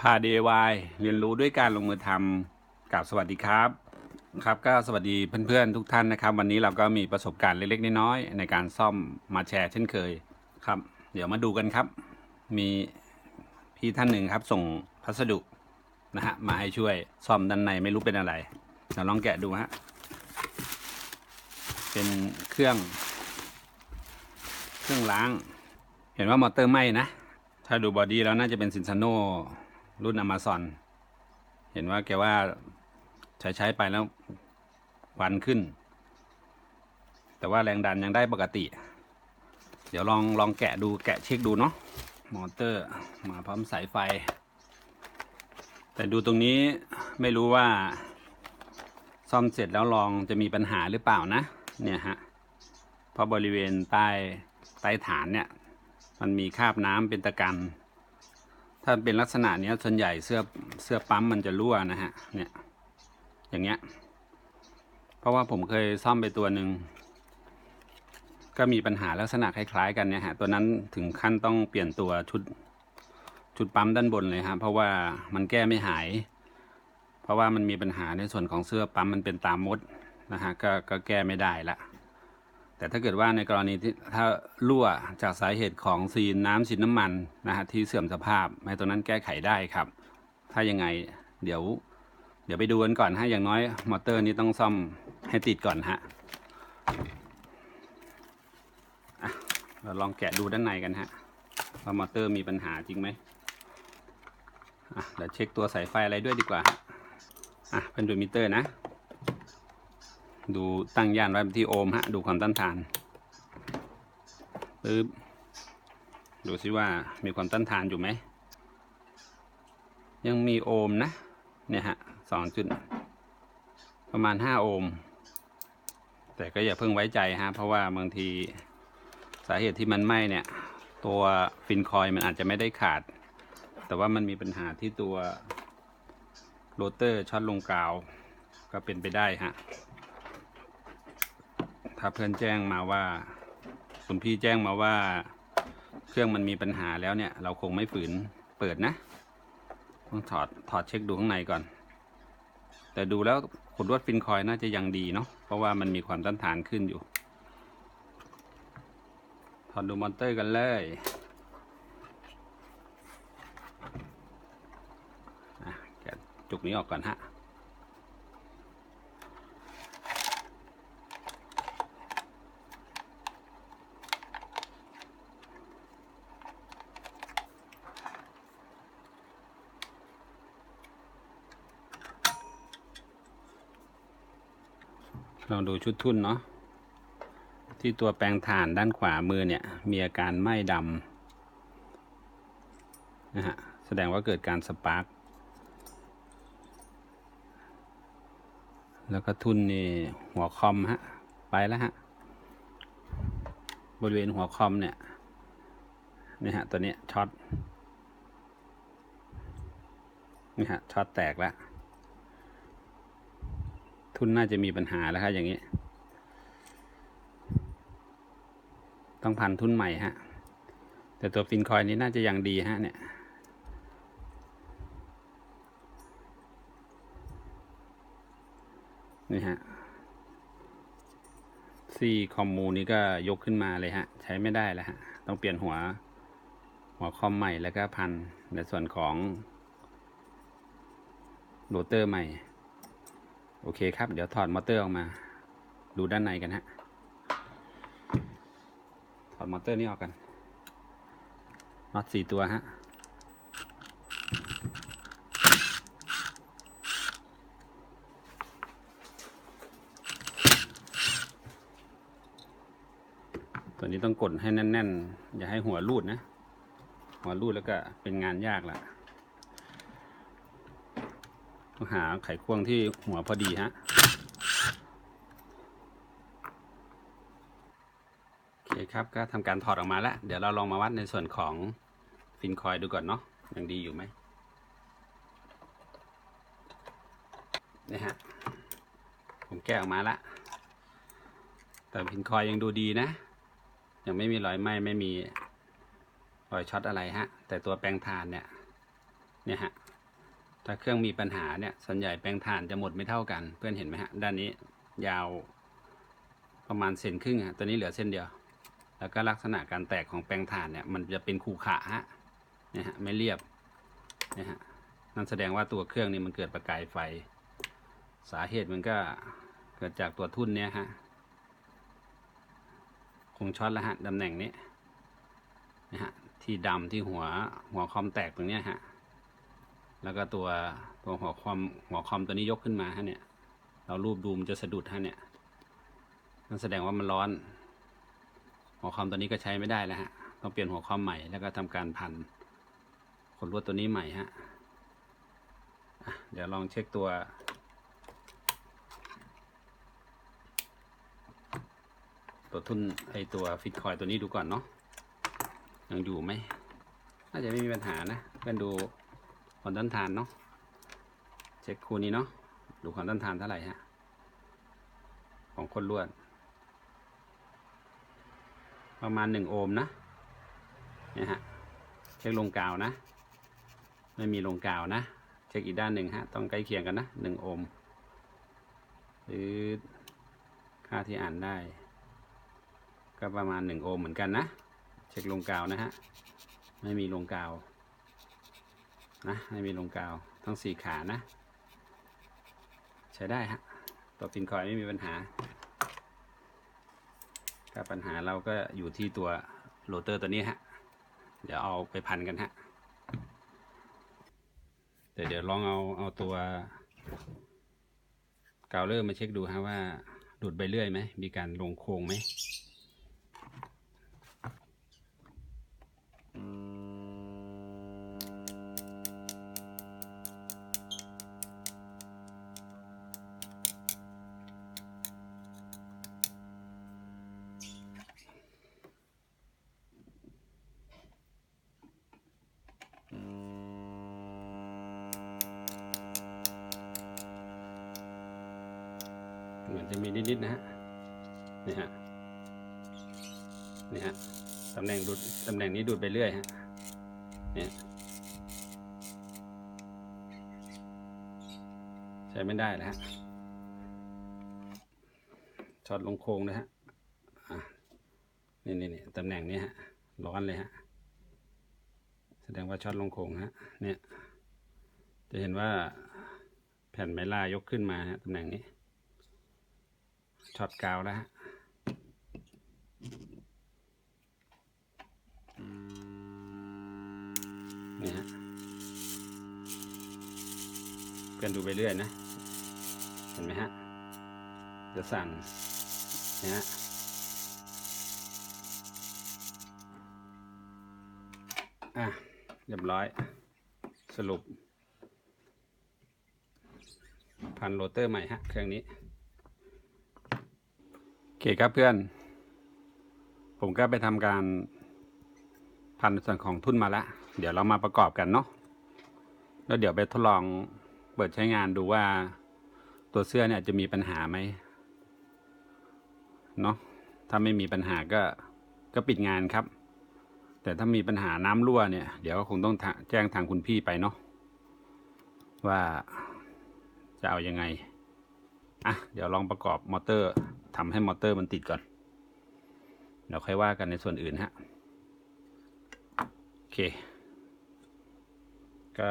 พา DIY เรียนรู้ด้วยการลงมือทำกับสวัสดีครับ ครับก็สวัสดีเพื่อนๆทุกท่านนะครับ วันนี้เราก็มีประสบการณ์เล็กๆน้อยๆในการซ่อมมาแชร์เช่นเคยครับ เดี๋ยวมาดูกันครับ มีพี่ท่านหนึ่งครับ ส่งพัสดุนะฮะมาให้ช่วยซ่อมด้านในไม่รู้เป็นอะไรเราลองแกะดูฮะเป็นเครื่อง เครื่องล้าง เห็นว่ามอเตอร์ไหม้นะ ถ้าดูบอดี้แล้วน่าจะเป็นซินซาโน รุ่น Amazon เห็นว่าแกว่าใช้ใช้ไปแล้วควันขึ้น แต่ว่าแรงดันยังได้ปกติ เดี๋ยวลองลองแกะดูแกะเช็คดูเนาะมอเตอร์มาพร้อมสายไฟ แต่ดูตรงนี้ไม่รู้ว่า ซ่อมเสร็จแล้วลองจะมีปัญหาหรือเปล่านะ เนี่ยฮะเพราะบริเวณใต้ใต้ฐานเนี่ย มันมีคราบน้ำเป็นตะกัน ถ้าเป็นลักษณะเนี้ยส่วนใหญ่เสื้อเสื้อปั๊มมันจะรั่วนะฮะ เนี่ย อย่างเงี้ย เพราะว่าผมเคยซ่อมไปตัวหนึ่งก็มีปัญหาลักษณะคล้ายๆ กันเนี่ยฮะ ตัวนั้นถึงขั้นต้องเปลี่ยนตัวชุดชุดปั๊มด้านบนเลยฮะ เพราะว่ามันแก้ไม่หาย เพราะว่ามันมีปัญหาในส่วนของเสื้อปั๊มมันเป็นตามมดนะฮะ ก็ก็แก้ไม่ได้ละ แต่ถ้าเกิดว่าในกรณีที่ถ้ารั่วจากสาเหตุของซีนน้ำซีนน้ำมันนะฮะที่เสื่อมสภาพในตัวนั้นแก้ไขได้ครับ ถ้ายังไงเดี๋ยว เดี๋ยวไปดูกันก่อนฮะอย่างน้อยมอเตอร์นี้ต้องซ่อมให้ติดก่อนฮะเราลองแกะดูด้านในกันฮะว่ามอเตอร์มีปัญหาจริงไหมอะเดี๋ยวเช็คตัวสายไฟอะไรด้วยดีกว่าอะเป็นดูมิเตอร์นะ ดูตั้งย่านไว้ที่โอห์มฮะ ดูความต้านทานปึ๊บดูซิว่ามีความต้านทานอยู่ไหม ยังมีโอห์มนะ เนี่ยฮะสองจุดประมาณห้าโอห์มแต่ก็อย่าเพิ่งไว้ใจฮะ เพราะว่าบางทีสาเหตุที่มันไหม้เนี่ย ตัวฟินคอยมันอาจจะไม่ได้ขาด แต่ว่ามันมีปัญหาที่ตัวโรเตอร์ช็อตลงกาว ก็เป็นไปได้ฮะ ถ้าเพื่อนแจ้งมาว่า คุณพี่แจ้งมาว่า เครื่องมันมีปัญหาแล้วเนี่ย เราคงไม่ฝืนเปิดนะต้องถอดถอดเช็คดูข้างในก่อน แต่ดูแล้วขดลวดฟินคอยน่าจะยังดีเนาะเพราะว่ามันมีความต้านทานขึ้นอยู่ ถอดดูมอเตอร์กันเลยแกะจุกนี้ออกก่อนฮะ ลองดูชุดทุ่นเนาะที่ตัวแปลงถ่านด้านขวามือเนี่ย มีอาการไหม้ดำนะฮะแสดงว่าเกิดการสปาร์กแล้วก็ทุ่นนี่หัวคอมฮะ ไปแล้วฮะ บริเวณหัวคอมเนี่ยนี่ฮะตัวเนี้ยช็อตนี่ฮะช็อตแตกแล้ว ทุนน่าจะมีปัญหาแล้วครับอย่างนี้ ต้องพันทุนใหม่ฮะ แต่ตัวฟินคอยนี้น่าจะยังดีฮะเนี่ยนี่ฮะซีคอมมูนี่ก็ยกขึ้นมาเลยฮะ ใช้ไม่ได้แล้วฮะ ต้องเปลี่ยนหัว หัวคอมใหม่แล้วก็พันในส่วนของโรเตอร์ใหม่ โอเคครับ เดี๋ยวถอดมอเตอร์ออกมา ดูด้านในกันฮะ ถอดมอเตอร์นี้ออกกันน็อตสี่ตัวฮะตัวนี้ต้องกดให้แน่น ๆ อย่าให้หัวรูดนะ หัวรูดแล้วก็เป็นงานยากละ ต้องหาไขควงที่หัวพอดีฮะโอเคครับก็ทำการถอดออกมาแล้ว เดี๋ยวเราลองมาวัดในส่วนของฟินคอยดูก่อนเนาะยังดีอยู่ไหมนี่ฮะผมแกะออกมาละแต่ฟินคอยยังดูดีนะ ยังไม่มีรอยไหม้ไม่มีรอยช็อตอะไรฮะ แต่ตัวแปลงทานเนี่ย เนี่ยฮะ ถ้าเครื่องมีปัญหาเนี่ยส่วนใหญ่แปลงถ่านจะหมดไม่เท่ากัน เพื่อนเห็นไหมฮะด้านนี้ยาวประมาณเซนครึ่งฮะตัวนี้เหลือเส้นเดียว แล้วก็ลักษณะการแตกของแปลงถ่านเนี่ยมันจะเป็นขูขระฮะเนี่ยฮะไม่เรียบเนี่ยฮะนั่นแสดงว่าตัวเครื่องนี่มันเกิดประกายไฟ สาเหตุมันก็เกิดจากตัวทุ่นเนี่ยฮะคงช็อตแล้วฮะตำแหน่งนี้นะฮะที่ดำที่หัวหัวคอมแตกตรงเนี้ยฮะ แล้วก็ตัวตัวหัวคอมหัวคอมตัวนี้ยกขึ้นมาฮะเนี่ย เรารูปดูมันจะสะดุดฮะเนี่ยนั่นแสดงว่ามันร้อน หัวคอมตัวนี้ก็ใช้ไม่ได้แล้วฮะต้องเปลี่ยนหัวคอมใหม่แล้วก็ทำการพันขนลวดตัวนี้ใหม่ฮะอะเดี๋ยวลองเช็คตัว ตัวทุนไอตัวฟิตคอยตัวนี้ดูก่อนเนาะยังอยู่ไหมน่าจะไม่มีปัญหานะเพื่อนดู ความต้านทานเนาะเช็คคูนี้เนาะดูความต้านทานเท่าไหร่ฮะของคนลวด ประมาณหนึ่งโอห์มนะเนี่ยฮะเช็คลงกาวนะ ไม่มีลงกาวนะ เช็คอีกด้านหนึ่งฮะต้องใกล้เคียงกันนะหนึ่งโอห์มหรือค่าที่อ่านได้ ก็ประมาณหนึ่งโอห์มเหมือนกันนะ เช็คลงกาวนะฮะไม่มีลงกาว นะไม่มีลงกาวทั้งสี่ขานะ ใช้ได้ฮะตัวปินคอยไม่มีปัญหา ถ้าปัญหาเราก็อยู่ที่ตัวโรเตอร์ตัวนี้ฮะ เดี๋ยวเอาไปพันกันฮะแต่เดี๋ยวลองเอาเอาตัวกาวเลอร์มาเช็คดูฮะว่าดูดไปเรื่อยไหม มีการลงโค้งไหม นิดๆนะฮะนี่ฮะนี่ฮะตำแหน่งดูดตำแหน่งนี้ดูดไปเรื่อยฮะเนี่ยใช้ไม่ได้แล้วฮะช็อตลงโค้งนะฮะอะนี่นี่นี่ตำแหน่งนี้ฮะร้อนเลยฮะแสดงว่าช็อตลงโค้งฮะเนี่ยจะเห็นว่าแผ่นไมล่ายกขึ้นมาฮะตำแหน่งนี้ ช็อตกาวแล้วฮะนี่ฮะเพื่อนดูไปเรื่อยนะ เห็นไหมฮะ จะสั่นนะฮะอะเรียบร้อย สรุป พันโรเตอร์ใหม่ฮะ เครื่องนี้ โอเคครับเพื่อน ผมก็ไปทำการพันส่วนของทุ่นมาแล้ว เดี๋ยวเรามาประกอบกันเนาะ แล้วเดี๋ยวไปทดลองเปิดใช้งานดูว่าตัวเสื้อเนี่ยจะมีปัญหาไหมเนาะ ถ้าไม่มีปัญหาก็ก็ปิดงานครับ แต่ถ้ามีปัญหาน้ำรั่วเนี่ย เดี๋ยวก็คงต้องแจ้งทางคุณพี่ไปเนาะว่าจะเอายังไง อะ เดี๋ยวลองประกอบมอเตอร์ ทำให้มอเตอร์มันติดก่อนเดี๋ยวค่อยว่ากันในส่วนอื่นฮะโอเค ก็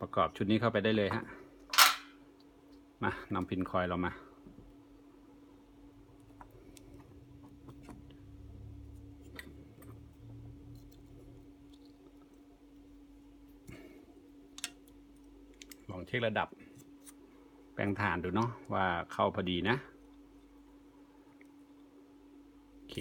ประกอบชุดนี้เข้าไปได้เลยฮะมานำพินคอยเรามาลองเช็คระดับแปลงฐานดูเนาะว่าเข้าพอดีนะ โอเค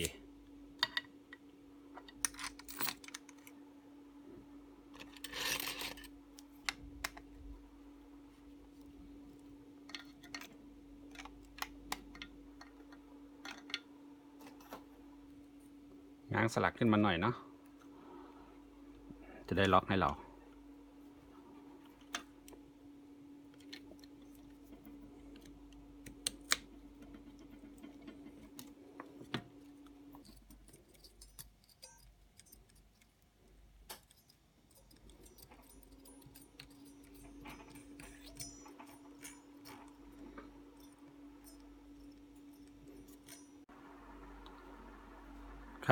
ง้าง สลักขึ้นมาหน่อยเนาะจะได้ล็อกให้เรา โ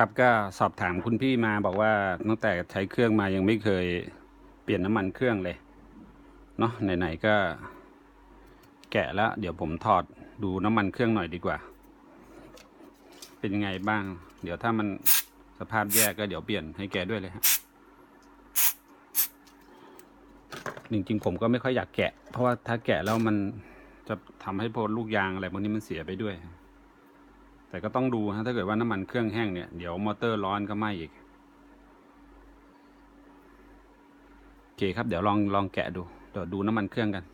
ครับก็สอบถามคุณพี่มาบอกว่าตั้งแต่ใช้เครื่องมายังไม่เคยเปลี่ยนน้ำมันเครื่องเลยเนาะไหนๆก็ แกะแล้ว เดี๋ยวผมถอดดูน้ำมันเครื่องหน่อยดีกว่า เป็นยังไงบ้าง เดี๋ยวถ้ามันสภาพแย่ก็เดี๋ยวเปลี่ยนให้แกด้วยเลยฮะจริงๆผมก็ไม่ค่อยอยากแกะ เพราะว่าถ้าแกะแล้วมันจะทำให้พวกลูกยางอะไรพวกนี้มันเสียไปด้วย แต่ก็ต้องดูฮะถ้าเกิดว่าน้ำมันเครื่องแห้งเนี่ยเดี๋ยวมอเตอร์ร้อนก็ไหม้อีกโอเคครับเดี๋ยวลองลองแกะดูเดี๋ยวดูน้ำมันเครื่องกัน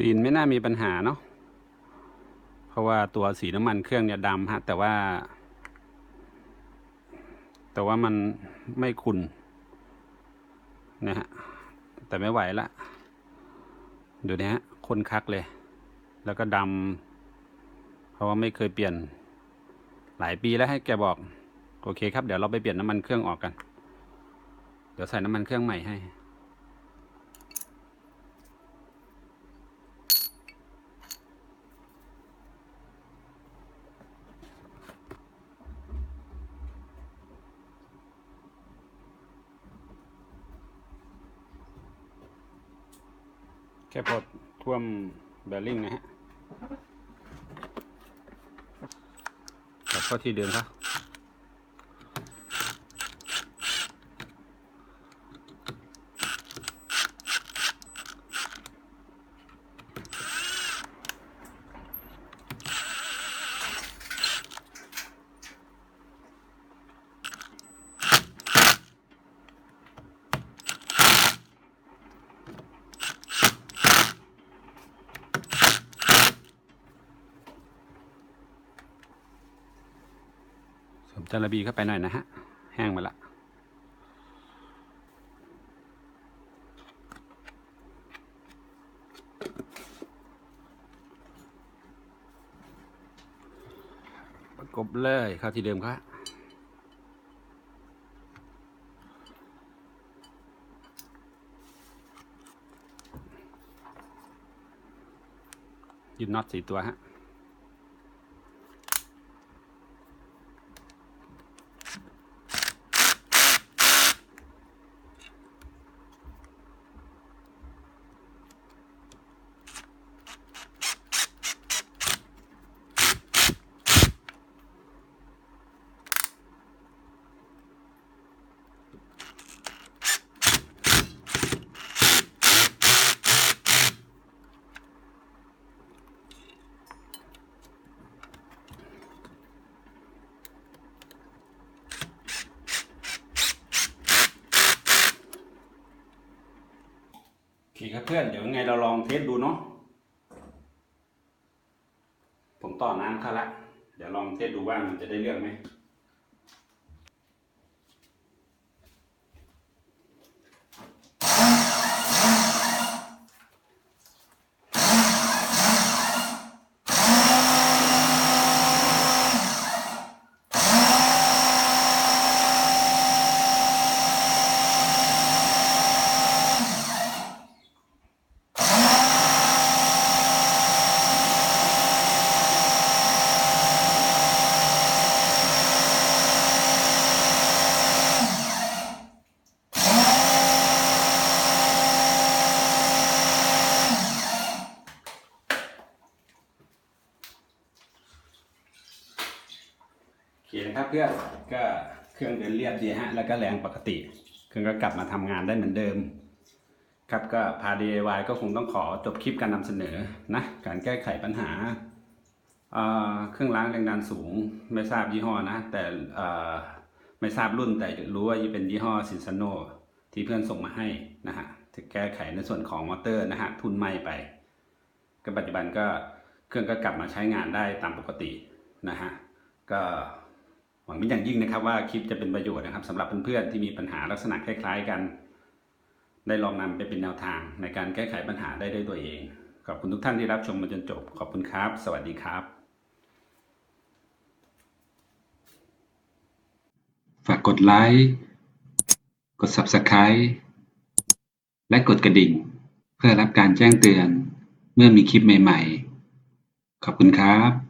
ซีนไม่น่ามีปัญหาเนาะเพราะว่าตัวสีน้ำมันเครื่องเนี่ยดำฮะแต่ว่า แต่ว่ามันไม่ขุนนะฮะแต่ไม่ไหวละเดี๋ยวนี้ฮะคนคักเลย แล้วก็ดำเพราะว่าไม่เคยเปลี่ยน หลายปีแล้วให้แกบอก โอเคครับ เดี๋ยวเราไปเปลี่ยนน้ำมันเครื่องออกกัน เดี๋ยวใส่น้ำมันเครื่องใหม่ให้ แค่พอท่วมแบริ่งนะฮะกลับเข้าที่เดิมครับ จารบีเข้าไปหน่อยนะฮะ แห้งมาละประกบเลยเข้าที่เดิมครับยึดน็อตสี่ตัวฮะ ครับเพื่อนเดี๋ยวไงเราลองเทสดูเนาะผมต่อน้ำเข้าละ เดี๋ยวลองเทสดูว่ามันจะได้เรื่องไหม เครื่องเดินเรียบดีฮะ แล้วก็แรงปกติ เครื่องก็กลับมาทำงานได้เหมือนเดิม ครับก็พา DIY ก็คงต้องขอจบคลิปการนำเสนอนะ การแก้ไขปัญหาเเครื่องล้างแรงดันสูงไม่ทราบยี่ห้อนะ แต่ไม่ทราบรุ่นแต่รู้ว่าเป็นยี่ห้อซินซโนที่เพื่อนส่งมาให้นะฮะจะแก้ไขในส่วนของมอเตอร์นะฮะทุนไหม้ไป ก็ปัจจุบันก็เครื่องก็กลับมาใช้งานได้ตามปกตินะฮะก็ หวังเป็นอย่างยิ่งนะครับว่าคลิปจะเป็นประโยชน์นะครับสำหรับเพื่อนๆที่มีปัญหาลักษณะคล้ายๆกัน ได้ลองนำไปเป็นแนวทางในการแก้ไขปัญหาได้ด้วยตัวเอง ขอบคุณทุกท่านที่รับชมมาจนจบ ขอบคุณครับ สวัสดีครับ ฝากกดไลค์กด Subscribe และกดกระดิ่ง เพื่อรับการแจ้งเตือนเมื่อมีคลิปใหม่ๆ ขอบคุณครับ